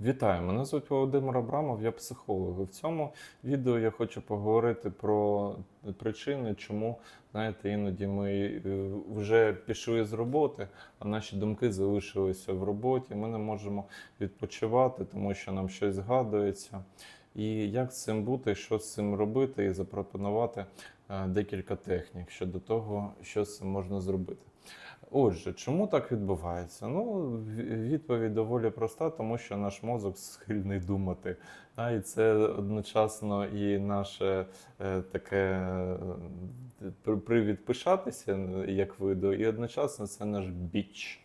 Вітаю, мене звуть Володимир Абрамов, я психолог. В цьому відео я хочу поговорити про причини, чому знаєте, іноді ми е, вже пішли з роботи, а наші думки залишилися в роботі. Ми не можемо відпочивати, тому що нам щось згадується. І як з цим бути, що з цим робити, і запропонувати е, декілька технік щодо того, що з цим можна зробити. Отже, чому так відбувається? Ну, відповідь доволі проста, тому що наш мозок схильний думати. А, і це одночасно і наше е, таке е, привід пишатися як виду, і одночасно це наш біч.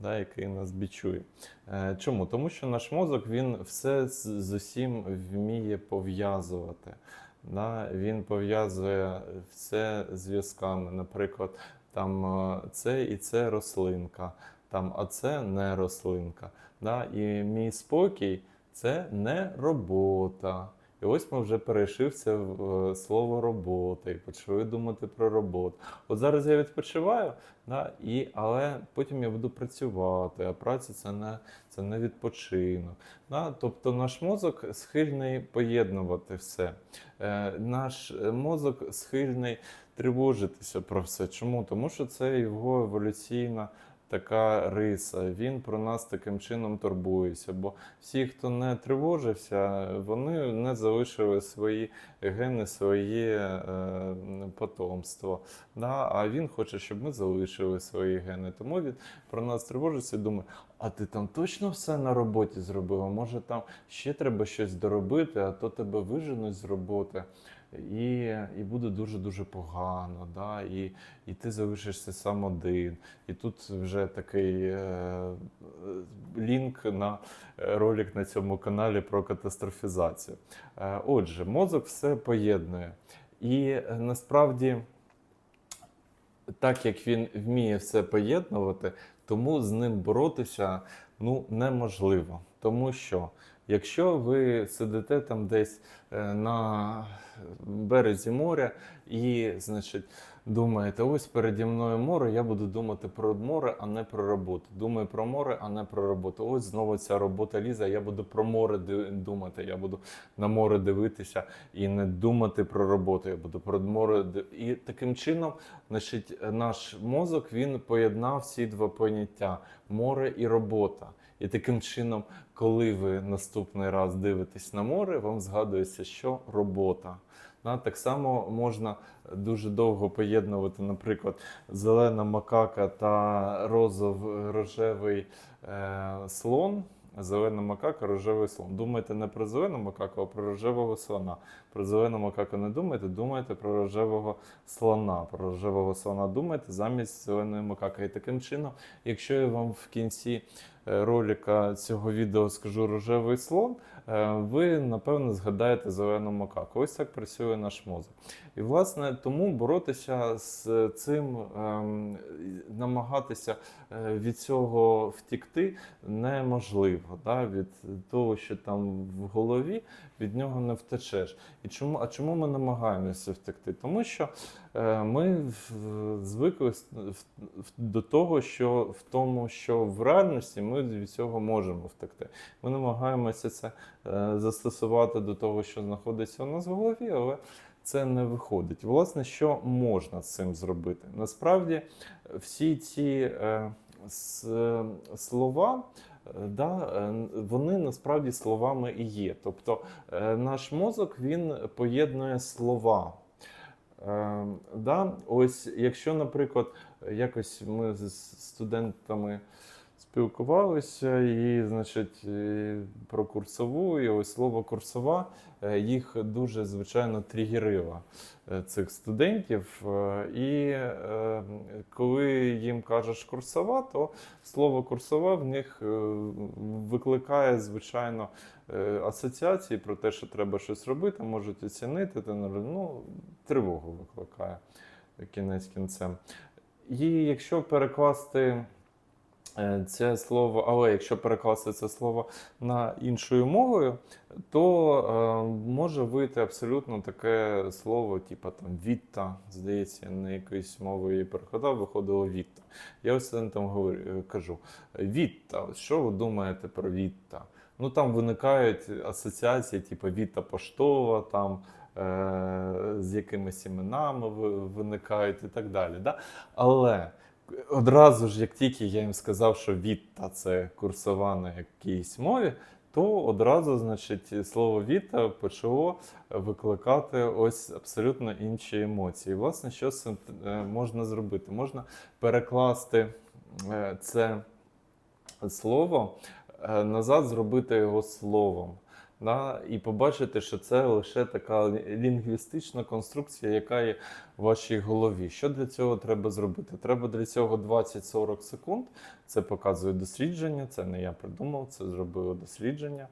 Да, який нас бічує. Е, Чому? Тому що наш мозок він все з усім вміє пов'язувати. Да? Він пов'язує все зв'язками. Наприклад, там е, це і це рослинка, там, а це не рослинка. Да? І мій спокій це не робота. І ось ми вже перейшли в це слово робота і почали думати про роботу. От зараз я відпочиваю, да, і, але потім я буду працювати, а праця це не, це не відпочинок. Да? Тобто наш мозок схильний поєднувати все. Е, наш е, мозок схильний тривожитися про все. Чому? Тому що це його еволюційна така риса. Він про нас таким чином турбується. Бо всі, хто не тривожився, вони не залишили свої гени, своє е, потомство. Да? А він хоче, щоб ми залишили свої гени. Тому він про нас тривожиться і думає, а ти там точно все на роботі зробила? Може там ще треба щось доробити, а то тебе виженуть з роботи. І, і буде дуже-дуже погано, да? і, і ти залишишся сам один. І тут вже такий е, лінк на е, ролик на цьому каналі про катастрофізацію. Е, отже, мозок все поєднує. І е, насправді, так як він вміє все поєднувати, тому з ним боротися ну, неможливо. Тому що якщо ви сидите там десь е, на березі моря і, значить, думаєте, ось переді мною море, я буду думати про море, а не про роботу. Думаю про море, а не про роботу. Ось знову ця робота лізе, я буду про море думати, я буду на море дивитися і не думати про роботу. Я буду про море І таким чином, значить, наш мозок він поєднав ці два поняття море і робота. І таким чином, коли ви наступний раз дивитесь на море, вам згадується, що робота. Так само можна дуже довго поєднувати, наприклад, зелена макака та розов, рожевий е, слон. Зелена макака, рожевий слон. Думайте не про зелену макаку, а про рожевого слона. Про зелену макаку не думайте, думайте про рожевого слона. Про рожевого слона думайте замість зеленої макаки. І таким чином, якщо я вам в кінці ролика цього відео скажу рожевий слон, е, ви напевно згадаєте зелену макаку. Ось так працює наш мозок. І власне тому боротися з цим, ем, намагатися е, від цього втікти неможливо. Від того, що там в голові, від нього не втечеш. І чому, а чому ми намагаємося втекти? Тому що е, ми звикли до того, що в тому, що в реальності ми від цього можемо втекти. Ми намагаємося це е, застосувати до того, що знаходиться у нас в голові, але це не виходить. Власне, що можна з цим зробити? Насправді, всі ці е, с- е, слова. Да, е, вони насправді словами і є. Тобто е, наш мозок він поєднує слова. Е, да, ось, якщо, наприклад, якось ми з студентами спілкувалися, і, значить, про курсову, і ось слово курсова е, їх дуже звичайно тригерило е, цих студентів. Е, І коли їм кажеш курсова, то слово курсова в них викликає, звичайно, асоціації про те, що треба щось робити, можуть оцінити, ну, тривогу викликає кінець кінцем. І якщо перекласти це слово, але якщо перекласти це слово на іншою мовою, то е, може вийти абсолютно таке слово, типу там вітта, здається, на якоюсь мовою її перекладав, виходило вітта. Я ось студентам говорю, е, кажу: Вітта, що ви думаєте про вітта? ну там виникають асоціації, типу Віта Поштова, там е- з якимись іменами виникають і так далі. Да? Але одразу ж, як тільки я їм сказав, що Віта це курсова на якійсь мові, то одразу, значить, слово Віта почало викликати ось абсолютно інші емоції. Власне, що з цим е, можна зробити? Можна перекласти е, це слово е, назад, зробити його словом. Да? І побачити, що це лише така лінгвістична конструкція, яка є в вашій голові. Що для цього треба зробити? Треба для цього 20-40 секунд. Це показує дослідження, це не я придумав, це зробило дослідження.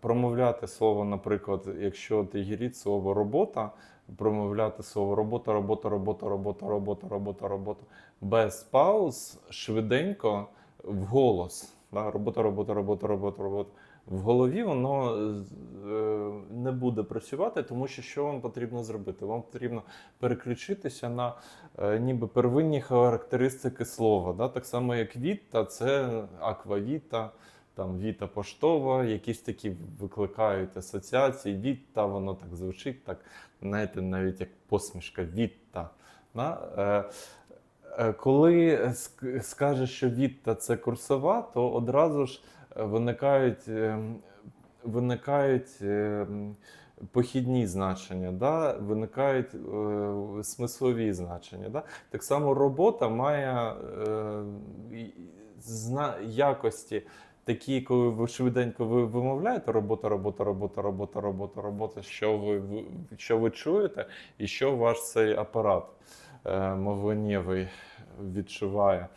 Промовляти слово, наприклад, якщо ти тигіріт слово робота, промовляти слово робота, робота, робота, робота, робота, робота, робота без пауз, швиденько вголос. Да? Робота, робота, робота, робота, робота. В голові воно е, не буде працювати, тому що що вам потрібно зробити? Вам потрібно переключитися на е, ніби первинні характеристики слова. Да? Так само, як віта, це аквавіта, там віта поштова, якісь такі викликають асоціації. Віта, воно так звучить, так, знаєте, навіть як посмішка віта. Да? Е, коли ск- скажеш, що віта це курсова, то одразу ж е, виникають, ем, виникають ем, похідні значення, да? виникають е, смислові значення. Да? Так само робота має зна- якості. Такі, коли ви швиденько ви вимовляєте робота, робота, робота, робота, робота, робота, що ви- що ви чуєте, і що ваш цей апарат е, мовленнєвий відчуває.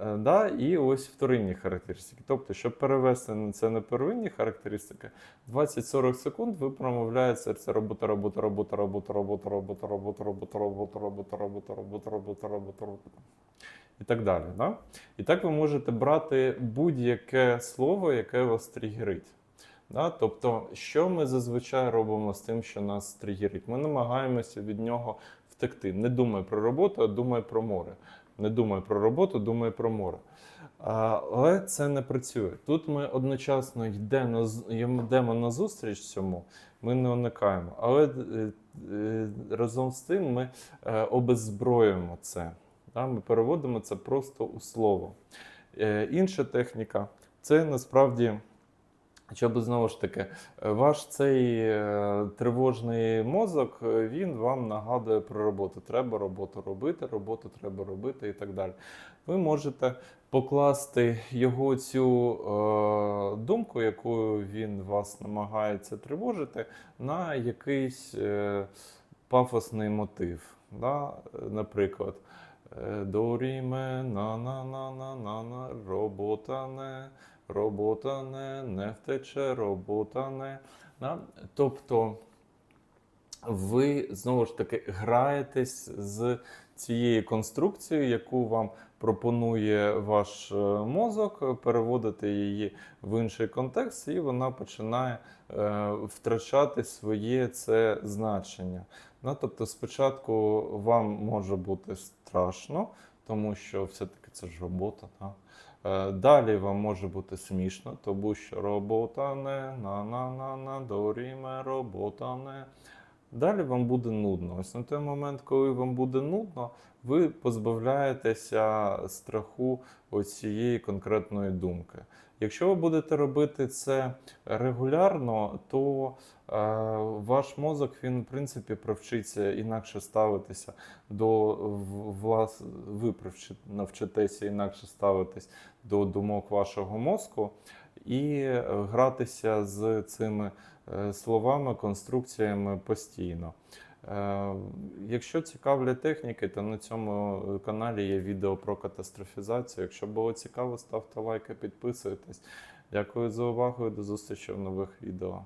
Е, Да, і ось вторинні характеристики. Тобто, щоб перевести це на первинні характеристики, 20-40 секунд ви промовляєте це робота, робота, робота, робота, робота, робота, робота, робота, робота, робота, робота, робота, робота, робота, робота. І так далі. Да? І так ви можете брати будь-яке слово, яке вас тригерить. Да? Тобто, що ми зазвичай робимо з тим, що нас тригерить? Ми намагаємося від нього втекти. Не думай про роботу, а думай про море. Не думай про роботу, думай про море. Але це не працює. Тут ми одночасно йде йдемо на зустріч цьому, ми не уникаємо. Але е, е, разом з тим ми е, обеззброюємо це. Ми переводимо це просто у слово. Інша техніка це насправді. Щоб знову ж таки, е, ваш цей е, тривожний мозок, е, він вам нагадує про роботу. Треба роботу робити, роботу треба робити і так далі. Ви можете покласти його цю е, думку, якою він вас намагається тривожити, на якийсь е, пафосний мотив. Да? Наприклад, доріме, на на на на на на робота не. Робота не, не втече, робота не. Да? Тобто ви знову ж таки граєтесь з цією конструкцією, яку вам пропонує ваш е, мозок, переводите її в інший контекст, і вона починає е, втрачати своє це значення. Ну, тобто, спочатку вам може бути страшно, тому що все-таки це ж робота. Так? Е, Далі вам може бути смішно, тому що робота не на на на на доріме, робота не. Далі вам буде нудно. Ось на той момент, коли вам буде нудно, ви позбавляєтеся страху цієї конкретної думки. Якщо ви будете робити це регулярно, то е, ваш мозок він в принципі привчиться інакше ставитися до влас... ви навчитеся інакше ставитись до думок вашого мозку і е, гратися з цими е, словами, конструкціями постійно. Е, Якщо цікавлять техніки, то на цьому каналі є відео про катастрофізацію. Якщо було цікаво, ставте лайки, підписуйтесь. Дякую за увагу і до зустрічі в нових відео.